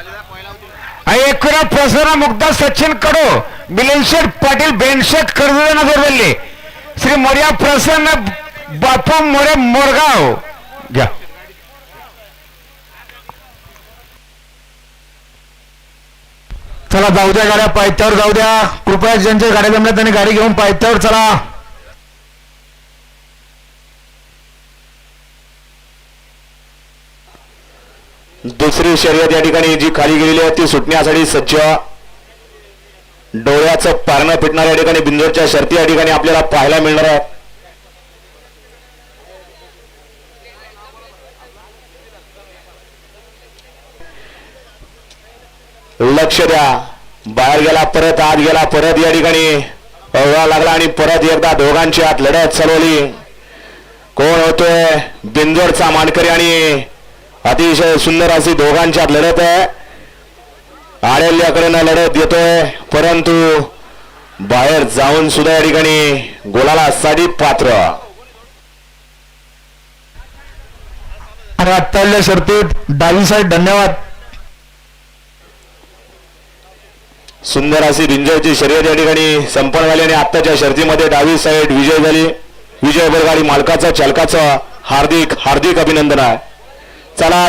एकूणा प्रसन्न मुग्धा सचिन कडो मिलनशेठ पाटील बेनशेट कर्जदार श्री मोर्या प्रसन्न बापू मोरे मोरगाव. घ्या. चला जाऊ द्या गाड्या पायथ्यावर जाऊ द्या. कृपया ज्यांच्या गाड्या जमल्या त्यांनी गाडी घेऊन पायथ्यावर चला. दुसरी शर्यत या ठिकाणी जी खाली गेलेली आहे ती सुटण्यासाठी सज्ज. डोळ्याचं पारणं फिटणार या ठिकाणी बिंदोरच्या शर्ती या ठिकाणी आपल्याला पाहायला मिळणार आहे लक्ष द्या. बाहेर गेला परत आत गेला परत या ठिकाणी. अवघा लागला आणि परत एकदा दोघांची आत लढत चालवली. कोण होतोय? बिंदोरचा मानकरी आणि अतिशय सुंदर अशी दोघांच्यात लढत आहे. आळेल्याकडे लढत येतोय. परंतु बाहेर जाऊन सुद्धा या ठिकाणी गोलाला साठी पात्र. आणि आत्ताच्या शर्तीत डावी साईड धन्यवाद. सुंदर अशी रिंजरची शर्यत या ठिकाणी संपन्न झाली आणि आत्ताच्या शर्तीमध्ये डावी साईड विजय झाली. विजय बरगाडी मालकाचं चालकाचं हार्दिक हार्दिक अभिनंदन आहे. فاستلا